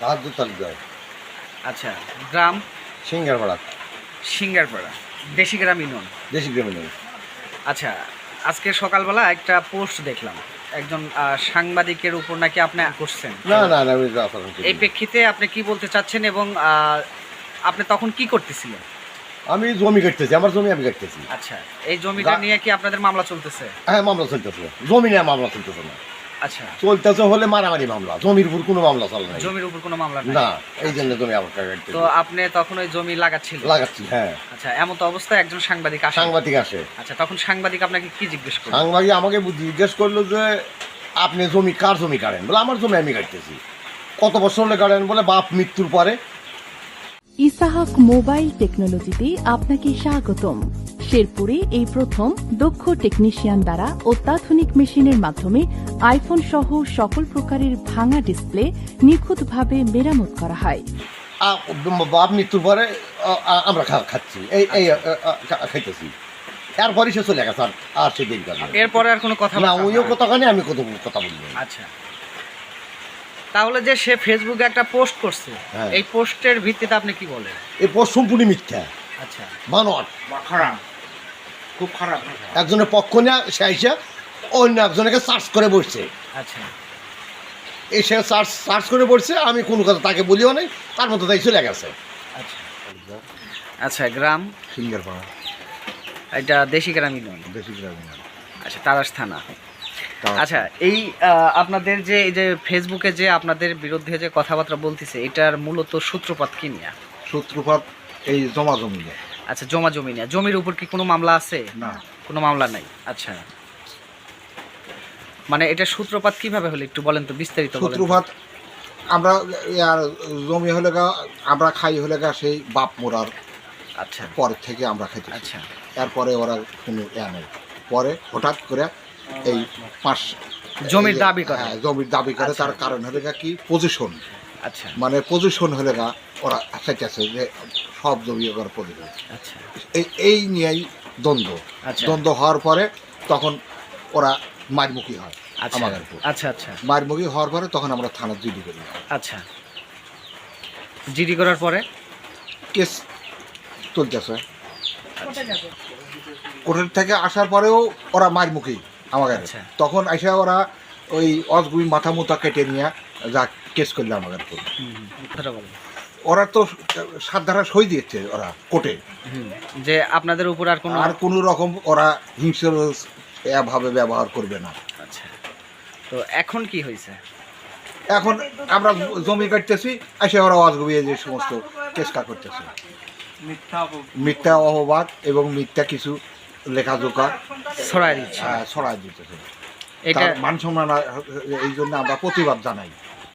বাহাদুর তালুকদার আচ্ছা গ্রাম? সিঙ্গারপাড়া। সিঙ্গারপাড়া। দেশি গ্রাম ইউনিয়ন দেশি গ্রামীণ আচ্ছা আজকে সকালবেলা একটা পোস্ট দেখলাম। একজন সাংবাদিকের উপর নাকি আপনি করছেন না না এই প্রেক্ষিতে আপনি কি বলতে চাচ্ছেন এবং আপনি তখন কি করতেছিলেন? আমি জমি কাটতেছি আমার জমি আমি কাটতেছি। আচ্ছা এই জমিটা নিয়ে কি আপনাদের মামলা চলতেছে? হ্যাঁ মামলা চলতেছে। জমি নিয়ে মামলা চলতেছে না। আচ্ছা। চলতেছে হলে মারামারি মামলা জমির উপর কোনো মামলা চলে না জমির উপর কোনো মামলা না এই জন্য জমি আমার কাটতেছি তো আপনি তখন ওই জমি লাগাচ্ছিলেন? লাগাচ্ছি হ্যাঁ। আচ্ছা এমন তো অবস্থায় একজন সাংবাদিক আসে। সাংবাদিক আসে। আচ্ছা তখন সাংবাদিক আপনাকে কি জিজ্ঞেস করল? সাংবাদিক আমাকে জিজ্ঞেস করল যে আপনি জমি কার জমি কাটেন? বলে আমার জমি আমি কাটতেছি। কত বছর হলে কাটেন? বলে বাপ মৃত্যুর পরে। ইসাহাক মোবাইল টেকনোলজিতে আপনাকে স্বাগতম। শেরপুরে এই প্রথম দক্ষ টেকনিশিয়ান দ্বারা অত্যাধুনিক মেশিনের মাধ্যমে আইফোন সহ সকল প্রকারের ভাঙা ডিসপ্লে নিখুঁতভাবে মেরামত করা হয়। বাপ মৃত্যুর পরে আমরা খাচ্ছি। এই এই খাইতেছি। এরপরই সে চলে গেছে আর- আর সে দেরি করে এরপরে আর কোনো কথা না উনিও কতখানি আমি কত কথা বলব। আচ্ছা। তাহলে যে সে ফেসবুকে একটা পোস্ট করছে হ্যাঁ। এই পোস্টের ভিত্তিতে আপনি কি বলেন? এই পর সম্পূর্ণ মিথ্যা। আচ্ছা। বানোয়াট। খারাপ। খুব খারাপ একজনের পক্ষ নিয়ে সে আইসা অন্য একজনকে সার্চ করে বসছে। আচ্ছা। এই সে সার্চ সার্চ করে বসছে আমি কোনো কথা তাকে বলিও নাই তার মতো তাই চলে গেছে। আচ্ছা। আচ্ছা গ্রাম? সিঙ্গারপাড়া। এটা দেশি গ্রাম ইউনিয়ন দেশি গ্রামীণ আচ্ছা তারাস থানা। আচ্ছা এই আপনাদের যে এই যে ফেসবুকে যে আপনাদের বিরুদ্ধে যে কথাবার্তা বলতেছে এটার মূলত সূত্রপাত কি নিয়ে? সূত্রপাত এই জমা জমি নিয়ে। আচ্ছা জমা জমি নিয়ে। জমির উপর কি কোনো মামলা আছে? না। কোনো মামলা নাই? আচ্ছা। মানে এটা সূত্রপাত কীভাবে হলো একটু বলেন তো বিস্তারিত বলেন সূত্রপাত আমরা আর জমি হলে গা আমরা খাই হলে গা সেই বাপ মোরার আচ্ছা। পর থেকে আমরা খাইতে আচ্ছা। এরপরে ওরা কোনো ইয়া নেই। পরে হঠাৎ করে এই পাঁচ জমির দাবি করে। হ্যাঁ, জমির দাবি করে। আচ্ছা। তার কারণ হলে গা কি? পজিশন মানে পজিশন হলে না ওরা চাইতেছে যে সব জমি ওরা পজিশন আচ্ছা। এই এই নিয়েই দ্বন্দ্ব। আচ্ছা। দ্বন্দ্ব হওয়ার পরে তখন ওরা মারমুখী হয় আচ্ছা। আমাদের উপর। আচ্ছা আচ্ছা। মারমুখী হওয়ার পরে তখন আমরা থানা জিডি করি। আচ্ছা। জিডি করার পরে? কেস চলতেছে। আচ্ছা। কোর্টের থেকে আসার পরেও ওরা মারমুখী আমাদের। আচ্ছা। তখন এসে ওরা ওই অজগুবি মাথা মুথা কেটে নিয়ে যা কেস করলে আমাদের উপর। হুম, হুম, ওরা তো সাত ধারা সই দিয়েছে ওরা কোর্টে। হুম, যে আপনাদের উপর আর কোনো আর কোনো রকম ওরা হিংস্র ভাবে ব্যবহার করবে না। আচ্ছা। তো এখন কি হয়েছে? এখন আমরা জমি কাটতেছি এসে ওরা অজগুবি যে সমস্ত কেসকা করতেছে। মিথ্যা অপবাদ। এবং মিথ্যা কিছু লেখাজোকা ছড়াই দিচ্ছে। আহ, ছড়াই দিতেছে। মান সম্মান এই জন্য আমরা প্রতিবাদ জানাই।